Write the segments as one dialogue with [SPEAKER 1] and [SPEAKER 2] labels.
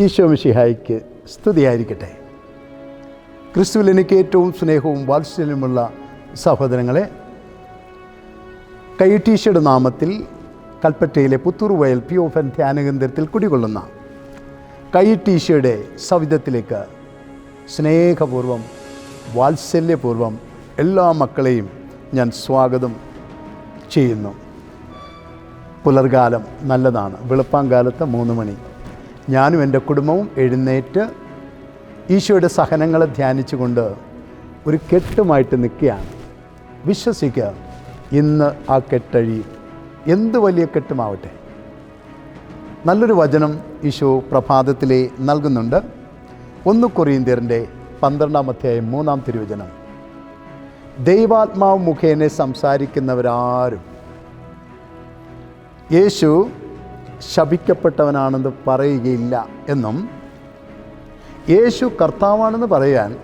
[SPEAKER 1] ഈശോ മിശിഹായിക്ക് സ്തുതിയായിരിക്കട്ടെ. ക്രിസ്തുവിൽ എനിക്ക് ഏറ്റവും സ്നേഹവും വാത്സല്യമുള്ള സഹോദരങ്ങളെ കൈട്ടീശയുടെ നാമത്തിൽ കൽപ്പറ്റയിലെ പുത്തൂർ വയൽ പി ഓഫൻ ധ്യാനകേന്ദ്രത്തിൽ കുടികൊള്ളുന്ന കൈട്ടീശയുടെ സവിധത്തിലേക്ക് സ്നേഹപൂർവം വാത്സല്യപൂർവം എല്ലാ മക്കളെയും ഞാൻ സ്വാഗതം ചെയ്യുന്നു. പുലർകാലം നല്ലതാണ്. വെളുപ്പാങ്കാലത്ത് മൂന്ന് മണി. ഞാനും എന്റെ കുടുംബവും എഴുന്നേറ്റ് ഈശോയുടെ സഹനങ്ങളെ ധ്യാനിച്ചുകൊണ്ട് ഒരു കെട്ടുമായിട്ട് നിൽക്കുകയാണ്. വിശ്വസിക്കുക ഇന്ന് ആ കെട്ടഴിയും എന്ത് വലിയ കെട്ടുമാവട്ടെ? നല്ലൊരു വചനം ഈശോ പ്രഭാതത്തിലെ നൽകുന്നുണ്ട്. ഒന്ന് കൊറിയന്തിയറിന്റെ പന്ത്രണ്ടാം അധ്യായം മൂന്നാം തിരുവചനം. ദൈവാത്മാവ് മുഖേന സംസാരിക്കുന്നവരാരും. യേശു ശപിക്കപ്പെട്ടവനാണെന്ന് പറയുകയില്ല എന്നും യേശു കർത്താവാണെന്ന് പറയാൻ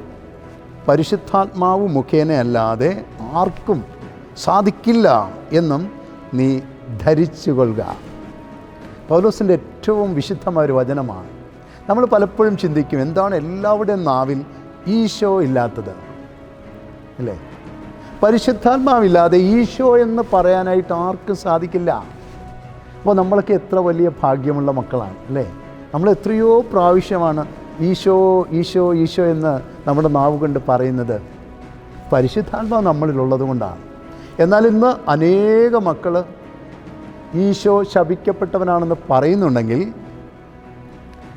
[SPEAKER 1] പരിശുദ്ധാത്മാവ് മുഖേന അല്ലാതെ ആർക്കും സാധിക്കില്ല എന്നും നീ ധരിച്ചു കൊള്ളുക പൗലോസിന്റെ ഏറ്റവും വിശുദ്ധമായ ഒരു വചനമാണ്. നമ്മൾ പലപ്പോഴും ചിന്തിക്കും എന്താണ് എല്ലാവരുടെയും നാവിൽ ഈശോ ഇല്ലാത്തത്? അല്ലേ? പരിശുദ്ധാത്മാവില്ലാതെ ഈശോ എന്ന് പറയാനായിട്ട് ആർക്കും സാധിക്കില്ല. അപ്പോൾ നമ്മളൊക്കെ എത്ര വലിയ ഭാഗ്യമുള്ള മക്കളാണ് അല്ലേ? നമ്മൾ എത്രയോ പ്രാവശ്യമാണ് ഈശോ ഈശോ ഈശോ എന്ന് നമ്മുടെ നാവ് കൊണ്ട് പറയുന്നത്. പരിശുദ്ധാത്മാവ് നമ്മളിലുള്ളത് കൊണ്ടാണ് എന്നാൽ ഇന്ന് അനേക മക്കൾ ഈശോ ശപിക്കപ്പെട്ടവനാണെന്ന് പറയുന്നുണ്ടെങ്കിൽ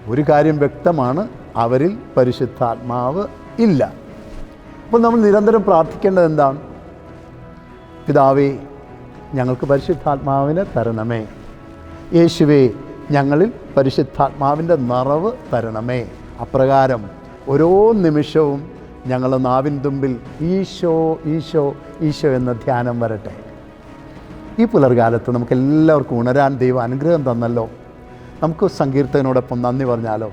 [SPEAKER 1] ഒരു കാര്യം വ്യക്തമാണ് അവരിൽ പരിശുദ്ധാത്മാവ് ഇല്ല. അപ്പോൾ നമ്മൾ നിരന്തരം പ്രാർത്ഥിക്കേണ്ടത് എന്താണ്? പിതാവേ ഞങ്ങൾക്ക് പരിശുദ്ധാത്മാവിനെ തരണമേ. യേശുവേ ഞങ്ങളിൽ പരിശുദ്ധാത്മാവിന്റെ നിറവ് തരണമേ. അപ്രകാരം ഓരോ നിമിഷവും ഞങ്ങൾ നാവിൻ തുമ്പിൽ ഈശോ ഈശോ ഈശോ എന്ന ധ്യാനം വരട്ടെ. ഈ പുലർകാലത്ത് നമുക്ക് എല്ലാവർക്കും ഉണരാൻ ദൈവം അനുഗ്രഹം തന്നല്ലോ. നമുക്ക് സങ്കീർത്തനോടൊപ്പം നന്ദി പറഞ്ഞാലോ?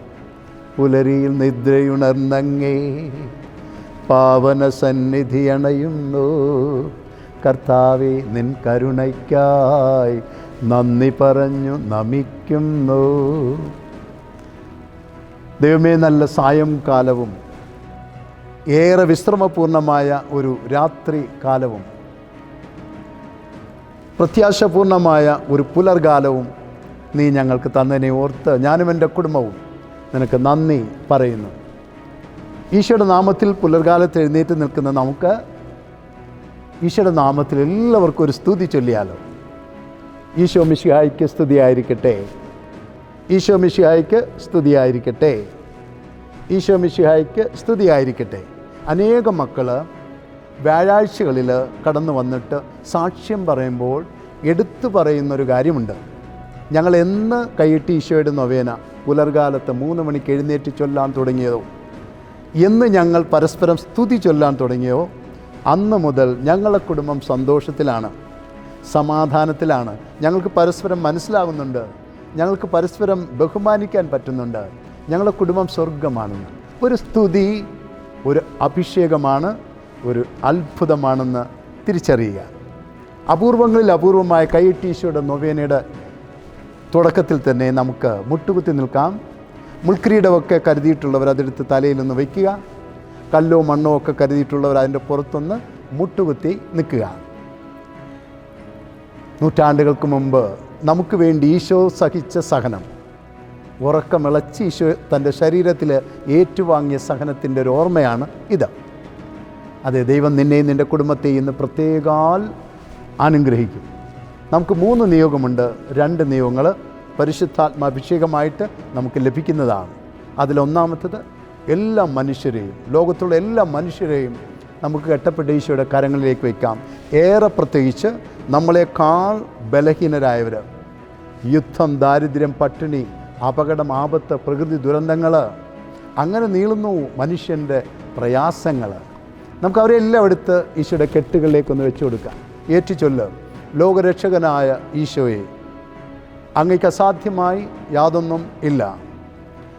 [SPEAKER 1] പുലരിയിൽ നിദ്രയുണർന്നങ്ങേ പാവന സന്നിധി അണയുന്നു. കർത്താവെ നിൻ കരുണയ്ക്കായി നന്ദി പറഞ്ഞു നമിക്കുന്നു. ദൈവമേ നല്ല സായംകാലവും ഏറെ വിശ്രമപൂർണമായ ഒരു രാത്രി കാലവും പ്രത്യാശപൂർണമായ ഒരു പുലർകാലവും നീ ഞങ്ങൾക്ക് തന്നതിനെ ഓർത്ത് ഞാനും എന്റെ കുടുംബവും നിനക്ക് നന്ദി പറയുന്നു. ഈശോയുടെ നാമത്തിൽ പുലർകാലത്ത് എഴുന്നേറ്റ് നിൽക്കുന്ന നമുക്ക് ഈശോയുടെ നാമത്തിൽ എല്ലാവർക്കും ഒരു സ്തുതി ചൊല്ലിയാലോ. ഈശോ മിശിഹായിക്ക് സ്തുതിയായിരിക്കട്ടെ. ഈശോ മിശിഹായിക്ക് സ്തുതിയായിരിക്കട്ടെ. ഈശോ മിശിഹായിക്ക് സ്തുതിയായിരിക്കട്ടെ. അനേക മക്കൾ വ്യാഴാഴ്ചകളിൽ കടന്നു വന്നിട്ട് സാക്ഷ്യം പറയുമ്പോൾ എടുത്തു പറയുന്നൊരു കാര്യമുണ്ട്. ഞങ്ങൾ എന്ന് കൈയിട്ട് ഈശോയുടെ നൊവേന പുലർകാലത്ത് മൂന്ന് മണിക്ക് എഴുന്നേറ്റ് ചൊല്ലാൻ തുടങ്ങിയതോ എന്ന് ഞങ്ങൾ പരസ്പരം സ്തുതി ചൊല്ലാൻ തുടങ്ങിയോ അന്ന് മുതൽ ഞങ്ങളുടെ കുടുംബം സന്തോഷത്തിലാണ് സമാധാനത്തിലാണ്. ഞങ്ങൾക്ക് പരസ്പരം മനസ്സിലാകുന്നുണ്ട്. ഞങ്ങൾക്ക് പരസ്പരം ബഹുമാനിക്കാൻ പറ്റുന്നുണ്ട്. ഞങ്ങളുടെ കുടുംബം സ്വർഗമാണെന്ന് ഒരു സ്തുതി ഒരു അഭിഷേകമാണ് ഒരു അത്ഭുതമാണെന്ന് തിരിച്ചറിയുക. അപൂർവങ്ങളിൽ അപൂർവമായ കൈയിട്ടീശോയുടെ നൊവേനയുടെ തുടക്കത്തിൽ തന്നെ നമുക്ക് മുട്ടുകുത്തി നിൽക്കാം. മുൾക്കിരീടമൊക്കെ കരുതിയിട്ടുള്ളവർ അതെടുത്ത് തലയിൽ നിന്ന് വയ്ക്കുക. കല്ലോ മണ്ണോ ഒക്കെ കരുതിയിട്ടുള്ളവർ അതിന്റെ പുറത്തൊന്ന് മുട്ടുകുത്തി നിൽക്കുക. നൂറ്റാണ്ടുകൾക്ക് മുമ്പ് നമുക്ക് വേണ്ടി ഈശോ സഹിച്ച സഹനം ഉറക്കമിളച്ച് ഈശോ തന്റെ ശരീരത്തിൽ ഏറ്റുവാങ്ങിയ സഹനത്തിന്റെ ഒരു ഓർമ്മയാണ് ഇത്. അതെ ദൈവം നിന്നെയും നിന്റെ കുടുംബത്തെയും ഇന്ന് പ്രത്യേകാൽ അനുഗ്രഹിക്കും. നമുക്ക് മൂന്ന് നിയോഗമുണ്ട്. രണ്ട് നിയോഗങ്ങൾ പരിശുദ്ധാത്മാഭിഷേകമായിട്ട് നമുക്ക് ലഭിക്കുന്നതാണ്. അതിലൊന്നാമത്തത് എല്ലാ മനുഷ്യരെയും ലോകത്തുള്ള എല്ലാ മനുഷ്യരെയും നമുക്ക് കെട്ടപ്പെട്ട ഈശോയുടെ കരങ്ങളിലേക്ക് വയ്ക്കാം. ഏറെ പ്രത്യേകിച്ച് നമ്മളെക്കാൾ ബലഹീനരായവർ യുദ്ധം ദാരിദ്ര്യം പട്ടിണി അപകടം ആപത്ത് പ്രകൃതി ദുരന്തങ്ങൾ അങ്ങനെ നീളുന്നു മനുഷ്യന്റെ പ്രയാസങ്ങൾ. നമുക്ക് അവരെല്ലാം എടുത്ത് ഈശോയുടെ കെട്ടുകളിലേക്കൊന്ന് വെച്ചു കൊടുക്കാം. ഏറ്റുചൊല്ല് ലോകരക്ഷകനായ ഈശോയെ അങ്ങേക്ക് അസാധ്യമായി യാതൊന്നും ഇല്ല.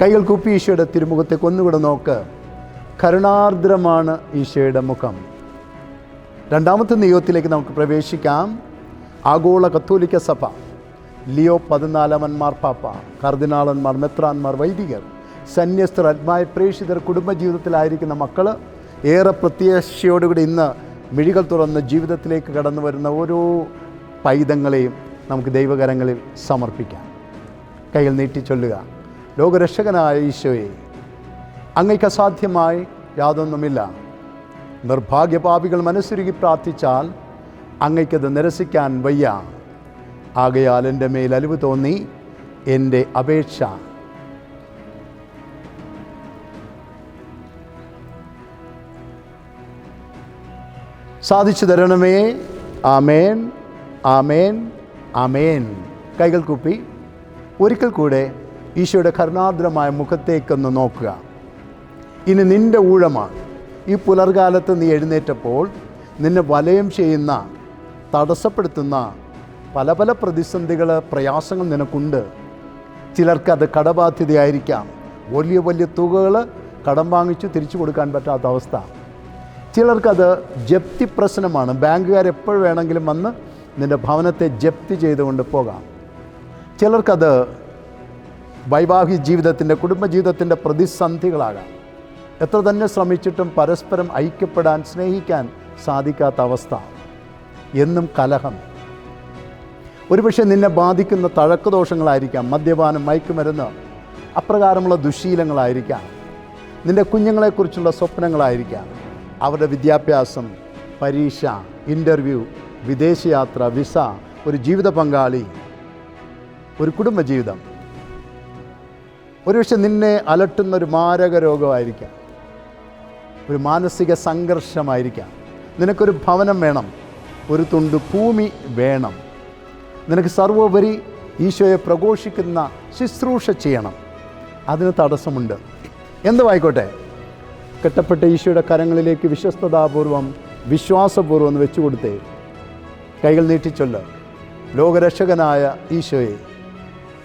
[SPEAKER 1] കൈകൾ കുപ്പി ഈശോയുടെ തിരുമുഖത്തെ കൊന്നുകൂടെ നോക്ക്. കരുണാർദ്രമാണ് ഈശോയുടെ മുഖം. രണ്ടാമത്തെ നിയോഗത്തിലേക്ക് നമുക്ക് പ്രവേശിക്കാം. ആഗോള കത്തോലിക്ക സഭ. ലിയോ പതിനാലാമന്മാർ പാപ്പ കർദിനാളന്മാർ മെത്രാന്മാർ വൈദികർ സന്യസ്തർ ആത്മായ പ്രേക്ഷിതർ കുടുംബജീവിതത്തിലായിരിക്കുന്ന മക്കൾ ഏറെ പ്രത്യാശയോടുകൂടി ഇന്ന് മിഴികൾ തുറന്ന് ജീവിതത്തിലേക്ക് കടന്നു വരുന്ന ഓരോ പൈതങ്ങളെയും നമുക്ക് ദൈവകരങ്ങളിൽ സമർപ്പിക്കാം. കയ്യിൽ നീട്ടി ചൊല്ലുക. ലോകരക്ഷകനായ ഈശോയെ അങ്ങയ്ക്ക് അസാധ്യമായി യാതൊന്നുമില്ല. നിർഭാഗ്യപാപികൾ മനസ്സുരുകി പ്രാർത്ഥിച്ചാൽ അങ്ങയ്ക്കത് നിരസിക്കാൻ വയ്യ. ആകയാൽ എന്റെ മേൽ അലിവ് തോന്നി എന്റെ അപേക്ഷ. സാധിച്ചു തരണമേ. ആമേൻ ആമേൻ ആമേൻ. കൈകൾ കൂപ്പി ഒരിക്കൽ കൂടെ ഈശോയുടെ കരുണാദ്രമായ മുഖത്തേക്കൊന്ന് നോക്കുക. ഇനി നിന്റെ ഊഴമാണ്. ഈ പുലർകാലത്ത് നീ എഴുന്നേറ്റപ്പോൾ നിന്നെ വലയം ചെയ്യുന്ന തടസ്സപ്പെടുത്തുന്ന പല പല പ്രതിസന്ധികൾ പ്രയാസങ്ങൾ നിനക്കുണ്ട്. ചിലർക്കത് കടബാധ്യതയായിരിക്കാം. വലിയ വലിയ തുകകൾ കടം വാങ്ങിച്ച് തിരിച്ചു കൊടുക്കാൻ പറ്റാത്ത അവസ്ഥ. ചിലർക്കത് ജപ്തി പ്രശ്നമാണ്. ബാങ്കുകാർ എപ്പോൾ വേണമെങ്കിലും വന്ന് നിന്റെ ഭവനത്തെ ജപ്തി ചെയ്തുകൊണ്ട് പോകാം. ചിലർക്കത് വൈവാഹിക ജീവിതത്തിന്റെ കുടുംബജീവിതത്തിന്റെ പ്രതിസന്ധികളാകാം. എത്ര തന്നെ ശ്രമിച്ചിട്ടും പരസ്പരം ഐക്യപ്പെടാൻ സ്നേഹിക്കാൻ സാധിക്കാത്ത അവസ്ഥ. എന്നും കലഹം. ഒരുപക്ഷെ നിന്നെ ബാധിക്കുന്ന തഴക്കദോഷങ്ങളായിരിക്കാം മദ്യപാനം മയക്കുമരുന്ന് അപ്രകാരമുള്ള ദുശീലങ്ങളായിരിക്കാം. നിന്റെ കുഞ്ഞുങ്ങളെക്കുറിച്ചുള്ള സ്വപ്നങ്ങളായിരിക്കാം. അവരുടെ വിദ്യാഭ്യാസം പരീക്ഷ ഇന്റർവ്യൂ വിദേശയാത്ര വിസ ഒരു ജീവിത പങ്കാളി ഒരു കുടുംബജീവിതം. ഒരുപക്ഷെ നിന്നെ അലട്ടുന്ന ഒരു മാരക രോഗമായിരിക്കാം ഒരു മാനസിക സംഘർഷമായിരിക്കാം. നിനക്കൊരു ഭവനം വേണം. ഒരു തുണ്ട് ഭൂമി വേണം. നിനക്ക് സർവോപരി ഈശോയെ പ്രഘോഷിക്കുന്ന ശുശ്രൂഷ ചെയ്യണം. അതിന് തടസ്സമുണ്ട്. എന്തുമായിക്കോട്ടെ കെട്ടപ്പെട്ട ഈശോയുടെ കരങ്ങളിലേക്ക് വിശ്വസ്തതാപൂർവം വിശ്വാസപൂർവം വെച്ചു കൊടുത്തേ കൈകൾ നീട്ടിച്ചൊല്ല്. ലോകരക്ഷകനായ ഈശോയെ.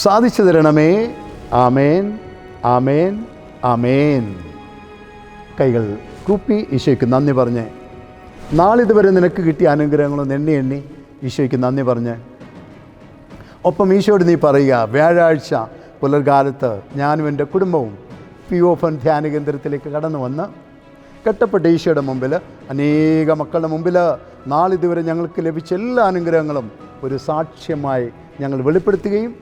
[SPEAKER 1] സാധിച്ചു തരണമേ. ആമേൻ ആമേൻ ആമേൻ. കൈകൾ കൂപ്പി ഈശോയ്ക്ക് നന്ദി പറഞ്ഞ് നാളിതുവരെ നിനക്ക് കിട്ടിയ അനുഗ്രഹങ്ങളൊന്ന് എണ്ണി എണ്ണി ഈശോയ്ക്ക് നന്ദി പറഞ്ഞ്. ഒപ്പം ഈശോയോട് നീ പറയുക വ്യാഴാഴ്ച പുലർകാലത്ത് ഞാനും എന്റെ കുടുംബവും പി ഓഫൻ ധ്യാന കേന്ദ്രത്തിലേക്ക് കടന്നു വന്ന് കെട്ടപ്പെട്ട ഈശോയുടെ മുമ്പിൽ അനേക മക്കളുടെ മുമ്പിൽ നാളിതുവരെ ഞങ്ങൾക്ക് ലഭിച്ച എല്ലാ അനുഗ്രഹങ്ങളും ഒരു സാക്ഷ്യമായി ഞങ്ങൾ വെളിപ്പെടുത്തുകയും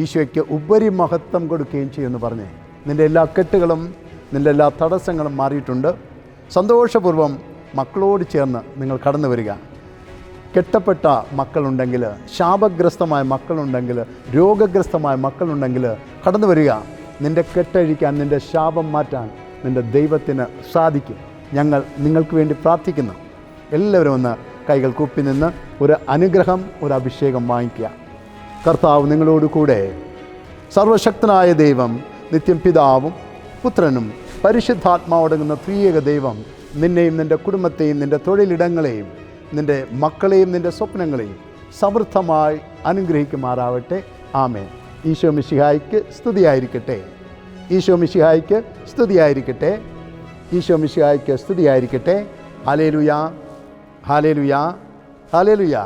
[SPEAKER 1] ഈശോയ്ക്ക് ഉപരി മഹത്വം കൊടുക്കുകയും ചെയ്യുമെന്ന് പറഞ്ഞേ നിന്റെ എല്ലാ കെട്ടുകളും നിന്റെ എല്ലാ തടസ്സങ്ങളും മാറിയിട്ടുണ്ട്. സന്തോഷപൂർവം മക്കളോട് ചേർന്ന് നിങ്ങൾ കടന്നു വരിക. കെട്ടപ്പെട്ട മക്കളുണ്ടെങ്കിൽ ശാപഗ്രസ്തമായ മക്കളുണ്ടെങ്കിൽ രോഗഗ്രസ്തമായ മക്കളുണ്ടെങ്കിൽ കടന്നു വരിക. നിന്റെ കെട്ടഴിക്കാൻ നിന്റെ ശാപം മാറ്റാൻ നിന്റെ ദൈവത്തിന് സാധിക്കും. ഞങ്ങൾ നിങ്ങൾക്ക് വേണ്ടി പ്രാർത്ഥിക്കുന്നു. എല്ലാവരും ഒന്ന് കൈകൾ കൂപ്പി നിന്ന് ഒരു അനുഗ്രഹം ഒരു അഭിഷേകം വാങ്ങിക്കുക. കർത്താവ് നിങ്ങളോട് കൂടെ. സർവശക്തനായ ദൈവം നിത്യം പിതാവും പുത്രനും പരിശുദ്ധാത്മാവടങ്ങുന്ന ത്രിയേക ദൈവം നിന്നെയും നിന്റെ കുടുംബത്തെയും നിന്റെ തൊഴിലിടങ്ങളെയും നിന്റെ മക്കളെയും നിന്റെ സ്വപ്നങ്ങളെയും സമൃദ്ധമായി അനുഗ്രഹിക്കുമാറാവട്ടെ. ആമേ ഈശോ മിശിഹായിക്ക് സ്തുതിയായിരിക്കട്ടെ. ഈശോ മിശിഹായിക്ക് സ്തുതിയായിരിക്കട്ടെ. ഈശോ മിശിഹായിക്ക് സ്തുതിയായിരിക്കട്ടെ. Hallelujah hallelujah hallelujah